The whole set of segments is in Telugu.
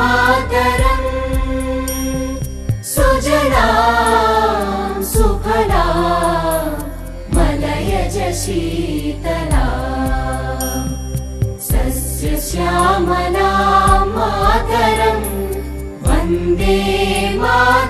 मातरम्। सुजला सुफला मलयज शीतला सस्यश्यामला मातरम्। वन्दे मातरम्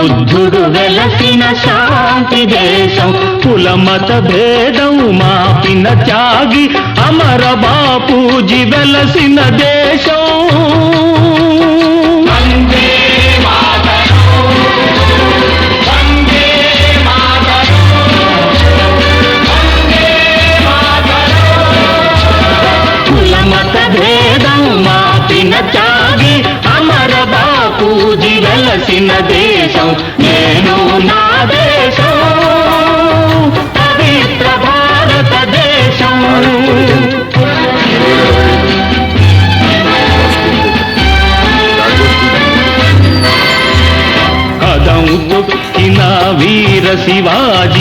బుద్ధుడు వెలసిన శాంతి దేశం కులమత భేదం మాపిన త్యాగి అమర బాపూజీ వెలసిన దేశం. వందే దేశం నేను నా దేశం పవిత్ర భారతదేశం. కదం తొక్కిన వీర శివాజీ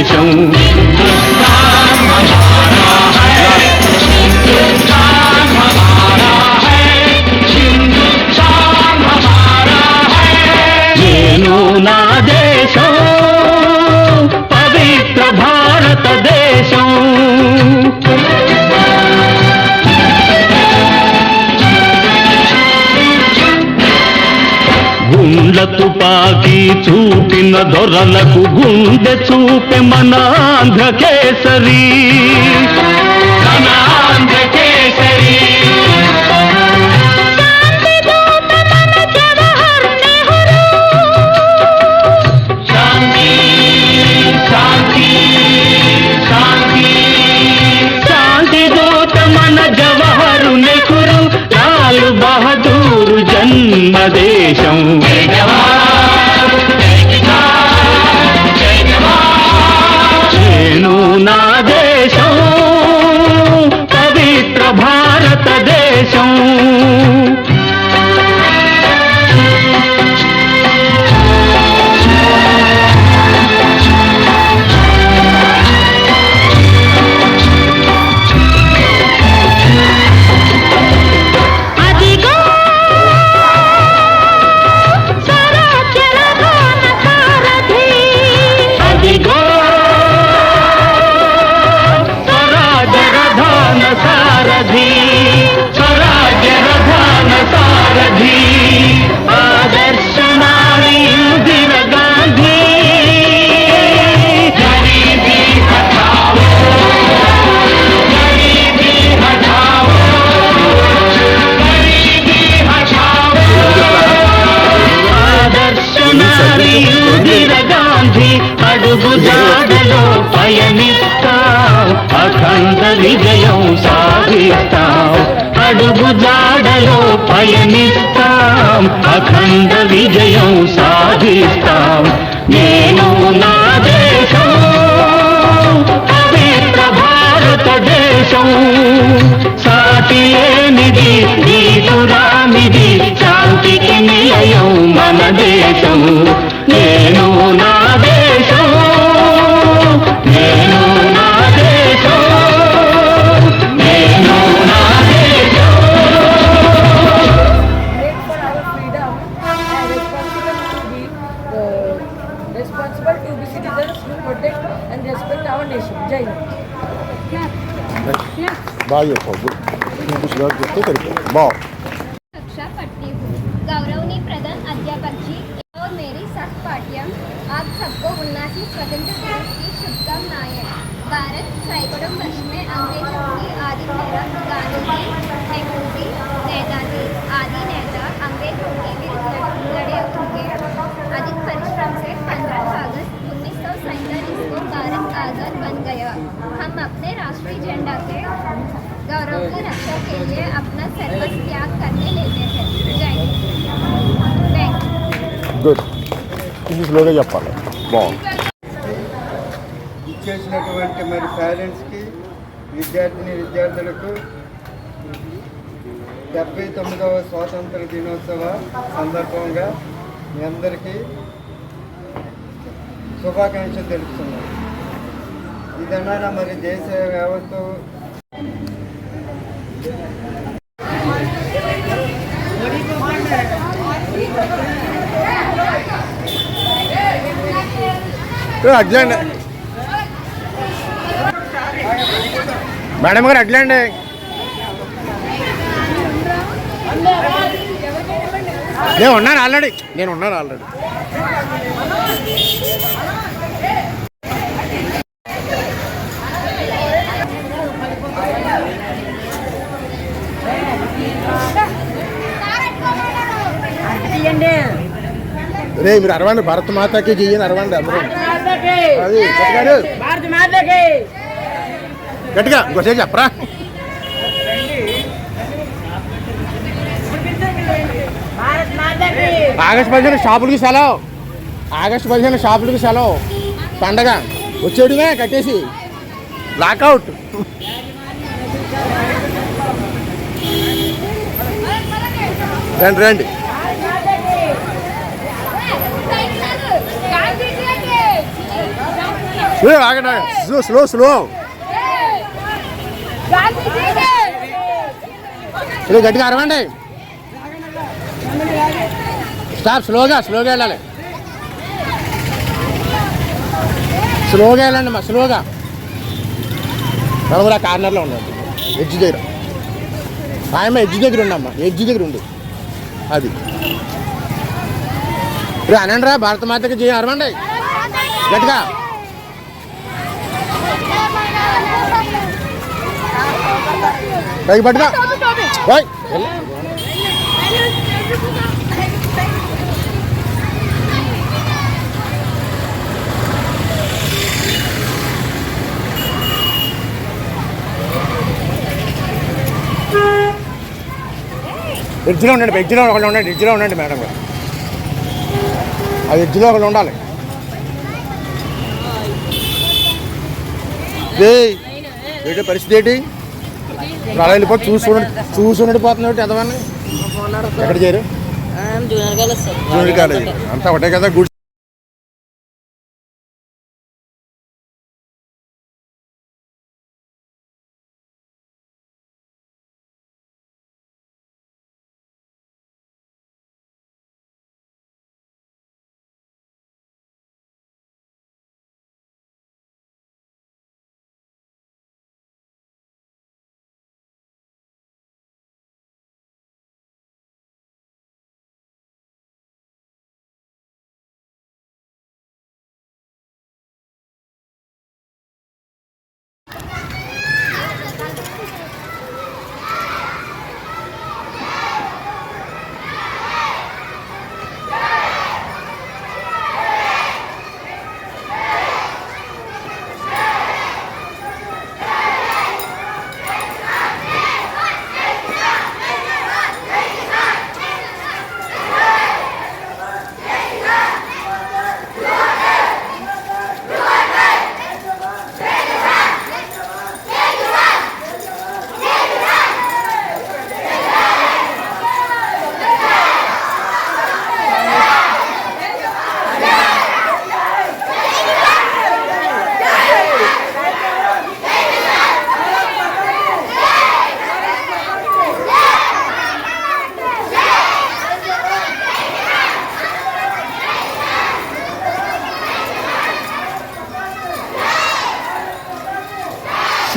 一生。గుండ్ల తుపాకీ చూపిన దొరలకు గుండె చూపె మనాంధ్ర కేసరీ లేనిది నీతురానిది శాంతికి నిలయం మన దేశం నేను నా దేశం నేను నా దేశం నేను నా దేశం make for our freedom and responsible to be uh, responsible to be citizens who protect and respect our nation. Jai Hind. బాగా చెప్పు सुधार करते करते वाह कक्षा पढ़ती हूँ। प्रधान अध्यापक और मेरी सख आप सबको उन्नासी स्वतंत्र दिवस की शुभकामनाएँ भारत सैकड़ों वर्ष में अंग्रेज़ సెన్స్లోనే చెప్పాలి. బాగుంది. ఇచ్చేసినటువంటి మరి పేరెంట్స్కి విద్యార్థిని విద్యార్థులకు డెబ్బై తొమ్మిదవ స్వాతంత్ర దినోత్సవ సందర్భంగా మీ అందరికీ శుభాకాంక్షలు తెలుపుతున్నాను. ఇదన్నా మరి దేశ వ్యవస్థ అట్లండి మేడం గారు అట్లండి నేను ఉన్నాను ఆల్రెడీ. నేను ఉన్నాను ఆల్రెడీ. రే మీరు అరవండి. భరత్ మాతాకి చెయ్యని అరవండి అందరూ. అది గట్టిగా ఇంకోసేపు చెప్పరా. ఆగస్టు పదిహేను షాపులకి సెలవు. ఆగస్టు పదిహేను షాపులకి సెలవు. పండగ. వచ్చేడుగా కట్టేసి. లాకౌట్. రండి రండి. ఆగండి స్లో స్లో స్లో ఇది గట్టిగా అరవండి. స్టాప్ స్లోగా స్లోగా వెళ్ళాలి. స్లోగా వెళ్ళండి మా స్లోగా నలుగురు ఆ కార్నర్లో ఉండండి. ఎడ్జ్ దగ్గర. ఆయమ్మ ఎడ్జ్ దగ్గర ఉండమ్మా ఎడ్జ్ దగ్గర ఉండు. అది. అనండి రా భారత మాతకి జయ అరవండి. గట్టిగా. పైకి పట్టుగా బాయ్ వెళ్ళు. ఎడ్జ్లో ఉండండి ఎడ్జ్లో ఒకళ్ళు ఉండండి ఎడ్జ్లో ఉండండి మేడం గారు అది ఎడ్జ్లో ఒకళ్ళు ఉండాలి. ఏంటి? పరిస్థితి ఏంటి? అలా వెళ్ళిపోతే చూసుకుని చూసుకుని పోతున్నాడు ఎంతమంది? ఎక్కడ చేరు? Sir junior college. అంతా ఒకటే కదా good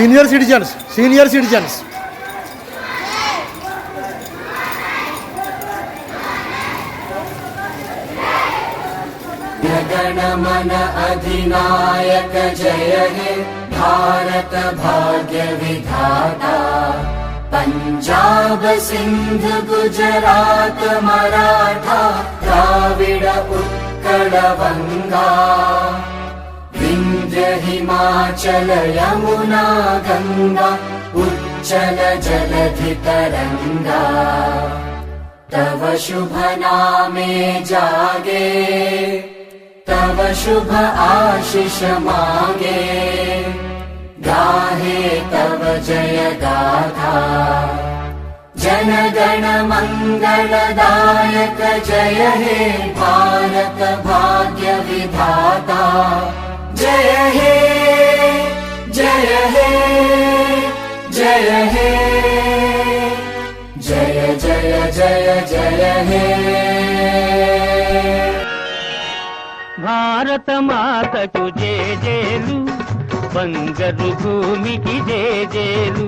senior citizens senior citizens गणमन अधिनायक जय हे भारत भाग्य विधाता पञ्जाब सिन्ध गुजरात मराठा द्राविड उत्कलवङ्गा विन्ध्य हिमाचल यमुना गङ्गा उच्चल जलधि तरङ्गा तव शुभ नामे जागे तव शुभ आशिष मागे। गाहे तव जय गाथा। जनगण मङ्गलदायक जय हे भारत भाग्य జయ హే జయ హే జయ హే జయ జయ జయ జయ హే భారత మాతకు బంగరు భూమికి జేజేలు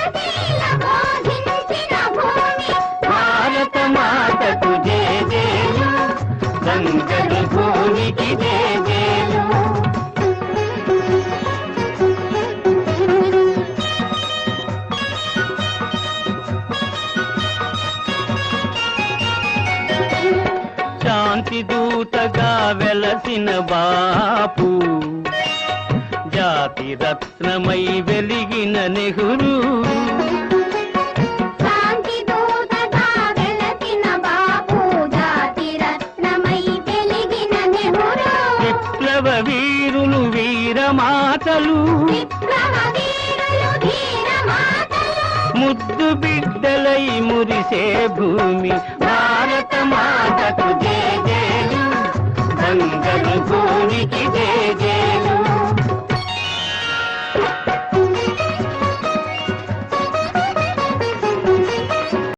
భూమికి జేజేలు మాటలు. ముద్దు బిడ్డలై మురిసే భూమి భారత మాతకు జయ జయలు బంగరు భూమికి జయ